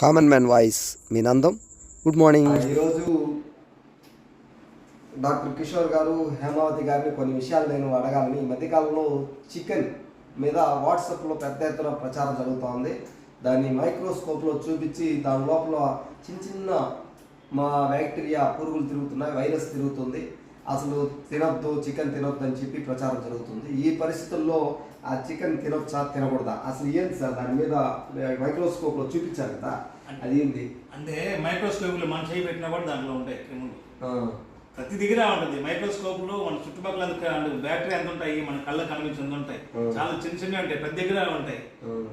Common man voice మీ నందం good morning ఈరోజు డాక్టర్ కిషోర్ గారు హేమావతి గారిని కొన్ని విషయాలు నేను అడగాలని ఈ మధ్యకాలంలో చికెన్ మీద వాట్సాప్లో పెద్ద ఎత్తున ప్రచారం జరుగుతోంది. దాన్ని మైక్రోస్కోప్లో చూపించి దాని లోపల చిన్న చిన్న మా బ్యాక్టీరియా పురుగులు తిరుగుతున్నాయి వైరస్ తిరుగుతుంది. అసలు తినొద్దు చికెన్ తినొద్దు అని చెప్పి ప్రచారం జరుగుతుంది. ఈ పరిస్థితుల్లో ఆ చికెన్ తినొచ్చా తినకూడదా? అసలు ఏంటి సార్? దాని మీద మైక్రోస్కోప్లో చూపించారు కదా? అది ఏంది? అంటే మైక్రోస్కోప్లు మన చేయి పెట్టినా కూడా దాంట్లో ఉంటాయి క్రిములు ప్రతి దగ్గర ఉంటుంది. మైక్రోస్కోప్లో మన చుట్టుపక్కల బ్యాటరీ ఎంత ఉంటాయి మన కళ్ళ కనిపించింది ఉంటాయి. చాలా చిన్న చిన్నవి ఉంటాయి. ప్రతి దగ్గర ఉంటాయి.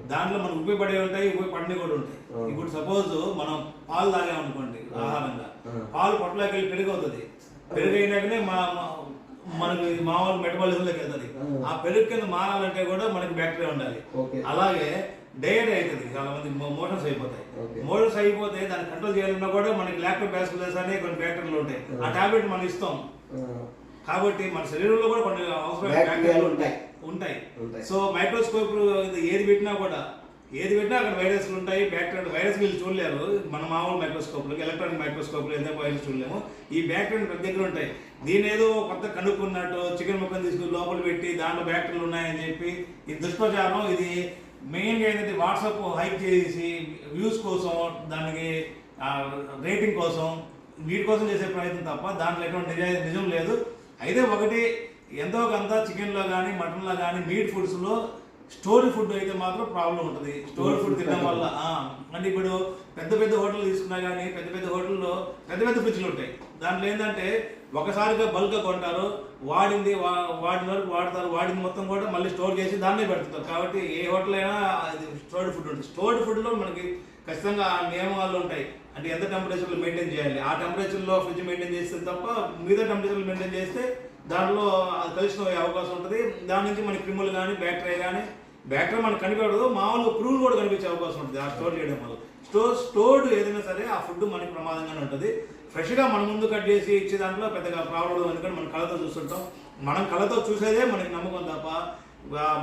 దాంట్లో మనకు ఉపయోగపడే ఉంటాయి ఉపయోగపడినవి కూడా ఉంటాయి. ఇప్పుడు సపోజ్ మనం పాలు తాగామనుకోండి ఆహారంగా. పాలు పొట్టలోకి వెళ్ళి పెరుగు అవుతుంది. పెరుగు అయినాకనే మా మా- మనకి మామూలు మెటబాలిజంలోకి వెళ్తుంది. ఆ. పెరుగు కింద మారాలంటే కూడా మనకి బ్యాక్టీరియా ఉండాలి. అలాగే డైరీ అవుతుంది. చాలా మంది మోషన్స్ అయిపోతాయి. మోషన్స్ అయిపోతే దాన్ని కంట్రోల్ చేయాలన్నా కూడా మనకి లాక్టోబాసిలస్ అనే కొన్ని బ్యాక్టీరియాలు ఉంటాయి. ఆ టాబ్లెట్ మనం ఇస్తాం. కాబట్టి మన శరీరంలో కూడా కొన్ని అవసరమైన బ్యాక్టీరియాలు. ఉంటాయి. ఉంటాయి. సో మైక్రోస్కోప్ ఏది పెట్టినా కూడా ఏది పెట్టినా అక్కడ వైరస్లు ఉంటాయి బ్యాక్టీరియా వైరస్ వీళ్ళు చూడలేరు. మన మామూలు మైక్రోస్కోప్లో ఎలక్ట్రానిక్ మైక్రోస్కోప్లో ఎంత వైరస్ చూడలేము. ఈ బ్యాక్టీరియా ప్రతి దగ్గర ఉంటాయి. దీని ఏదో కొత్త కనుక్కున్నట్టు చికెన్ ముక్కను తీసుకుని లోపల పెట్టి దాంట్లో బ్యాక్టీరియలు ఉన్నాయని చెప్పి ఇది దుష్ప్రచారం ఇది మెయిన్గా ఏంటంటే వాట్సాప్ హైక్ చేసి వ్యూస్ కోసం దానికి రేటింగ్ కోసం వీటి కోసం చేసే ప్రయత్నం తప్ప దాంట్లో ఎటువంటి నిజా- నిజం లేదు. అయితే ఒకటి ఎంతో కొంత చికెన్లో కానీ మటన్లో కానీ మీట్ ఫుడ్స్లో స్టోరీ ఫుడ్ అయితే మాత్రం ప్రాబ్లం ఉంటుంది. స్టోరీ ఫుడ్ తినడం వల్ల అంటే ఇప్పుడు పెద్ద పెద్ద హోటల్ తీసుకున్నా కానీ పెద్ద పెద్ద హోటల్లో పెద్ద పెద్ద ఫ్రిడ్జ్లు ఉంటాయి. దాంట్లో ఏంటంటే ఒకసారిగా బల్క్గా కొంటారు వాడింది వాడిన వరకు వాడతారు వాడింది మొత్తం కూడా మళ్ళీ స్టోర్ చేసి దాన్నే పెడతారు కాబట్టి ఏ హోటల్ అయినా అది స్టోర్డ్ ఫుడ్ ఉంటుంది. స్టోర్డ్ ఫుడ్లో మనకి ఖచ్చితంగా ఆ నియమాలు ఉంటాయి. అంటే ఎంత టెంపరేచర్లో మెయింటైన్ చేయాలి? ఆ టెంపరేచర్లో ఫ్రిడ్జ్ మెయింటైన్ చేస్తే తప్ప మిగతా టెంపరేచర్లో మెయింటైన్ చేస్తే దాంట్లో అది కలిసిన అవకాశం ఉంటుంది. దాని నుంచి మనకి క్రిములు కానీ బ్యాక్టీరియా కానీ బ్యాక్టీరియా మనకు కనిపించదు మామూలు పురుగులు కూడా కనిపించే అవకాశం ఉంటుంది. ఆ స్టోర్ చేయడం వల్ల. స్టోర్ స్టోర్డ్ ఏదైనా సరే ఆ ఫుడ్ మనకి ప్రమాదంగానే ఉంటుంది. ఫ్రెష్గా మన ముందు కట్ చేసి ఇచ్చే దాంట్లో పెద్దగా ప్రాబ్లం ఎందుకంటే మనం కళ్ళతో చూస్తుంటాం. మనం కళ్ళతో చూసేదే మనకి నమ్మకం తప్ప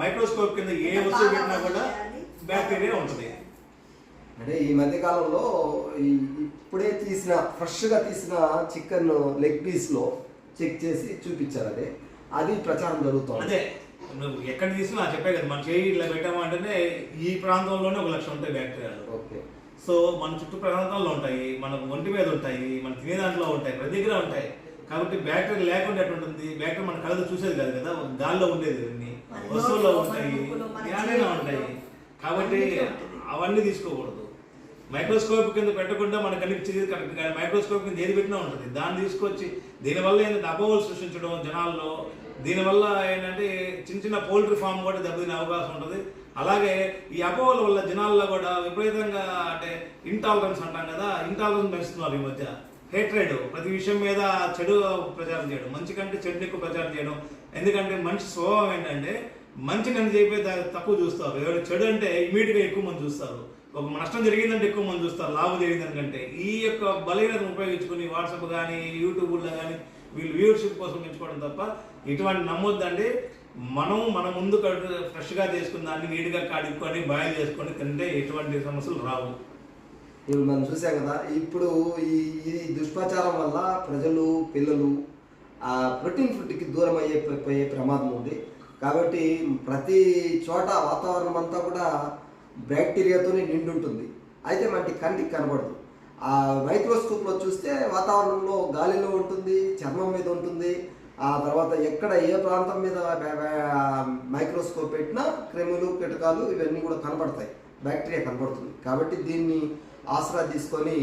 మైక్రోస్కోప్ కింద ఏ వస్తువు పెట్టినా కూడా బ్యాక్టీరియా ఉంటుంది. అంటే ఈ మధ్య కాలంలో ఇప్పుడే తీసిన ఫ్రెష్గా తీసిన చికెన్ లెగ్ పీస్లో చెక్ చేసి చూపించారు అదే. అది ప్రచారం జరుగుతోంది. అదే నువ్వు ఎక్కడ తీసినా చెప్పే కదా మన చేయి ఇట్లా పెట్టామంటేనే ఈ ప్రాంతంలోనే ఒక లక్ష ఉంటాయి బ్యాక్టీరియాలు. ఓకే. సో మన చుట్టూ ప్రాంతాల్లో ఉంటాయి మన ఒంటి మీద ఉంటాయి మన తినే దాంట్లో ఉంటాయి ప్రతి దగ్గర ఉంటాయి. కాబట్టి బ్యాక్టీరియా లేకుండా ఎట్లా ఉంటుంది? బ్యాక్టీరియా మన కళ్ళతో చూసేది కాదు కదా గాల్లో ఉండేది ఇవన్నీ వస్తువుల్లో ఉంటాయి ఉంటాయి. కాబట్టి అవన్నీ తీసుకోకూడదు. మైక్రోస్కోప్ కింద పెట్టకుండా మనకు కనిపించేది కరెక్ట్ కానీ మైక్రోస్కోప్ కింద ఏది పెట్టినా ఉంటుంది. దాన్ని తీసుకొచ్చి దీనివల్ల ఏంటంటే అపోహలు సృష్టించడం జనాల్లో దీనివల్ల ఏంటంటే చిన్న చిన్న పౌల్ట్రీ ఫామ్ కూడా దెబ్బతినే అవకాశం ఉంటుంది. అలాగే ఈ అపోహల వల్ల జనాల్లో కూడా విపరీతంగా అంటే ఇంటాలరెన్స్ అంటాం కదా ఇంటాలరెన్స్ పెంచుతున్నారు ఈ మధ్య. హేట్రేడ్ ప్రతి విషయం మీద చెడు ప్రచారం చేయడం మంచి కంటే చెడుని ఎక్కువ ప్రచారం చేయడం ఎందుకంటే మనిషి స్వభావం ఏంటంటే మంచి కని చెప్పి తక్కువ చూస్తారు. ఎవరు చెడు అంటే ఇమీడియట్గా ఎక్కువ మంది చూస్తారు. ఒక నష్టం జరిగిందంటే ఎక్కువ మంది చూస్తారు. లాభం జరిగిందనికంటే ఈ యొక్క బలహీనతను ఉపయోగించుకుని వాట్సాప్ కానీ యూట్యూబ్లో కానీ వీళ్ళు వ్యూవర్షిప్ కోసం పెంచుకోవడం తప్ప ఇటువంటి నమ్మొద్దండి. మనం మన ముందు ఫ్రెష్గా చేసుకున్న దాన్ని నీట్గా కడుక్కొని బాయిల్ చేసుకొని తింటే ఎటువంటి సమస్యలు రావు. ఇప్పుడు మనం చూసాం కదా ఇప్పుడు ఈ దుష్ప్రచారం వల్ల ప్రజలు పిల్లలు ఆ ప్రోటీన్ ఫుడ్కి దూరం అయ్యే పోయే ప్రమాదం ఉంది. కాబట్టి ప్రతి చోట వాతావరణం అంతా కూడా బ్యాక్టీరియాతోనే నిండి ఉంటుంది అయితే మనకి కంటికి కనబడదు. ఆ మైక్రోస్కోప్లో చూస్తే వాతావరణంలో గాలిలో ఉంటుంది చర్మం మీద ఉంటుంది. ఆ తర్వాత ఎక్కడ ఏ ప్రాంతం మీద మైక్రోస్కోప్ పెట్టినా క్రిములు కీటకాలు ఇవన్నీ కూడా కనబడతాయి. బ్యాక్టీరియా కనబడుతుంది. కాబట్టి దీన్ని ఆసరా తీసుకొని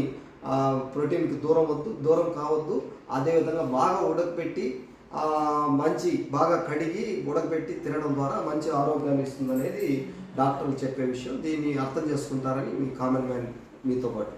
ప్రోటీన్కి దూరం వద్దు దూరం కావద్దు. అదేవిధంగా బాగా ఉడకపెట్టి మంచి బాగా కడిగి ఉడకపెట్టి తినడం ద్వారా మంచి ఆరోగ్యాన్ని ఇస్తుంది అనేది డాక్టర్లు చెప్పే విషయం. దీన్ని అర్థం చేసుకుంటారని మీ కామన్ మ్యాన్ మీతో పాటు.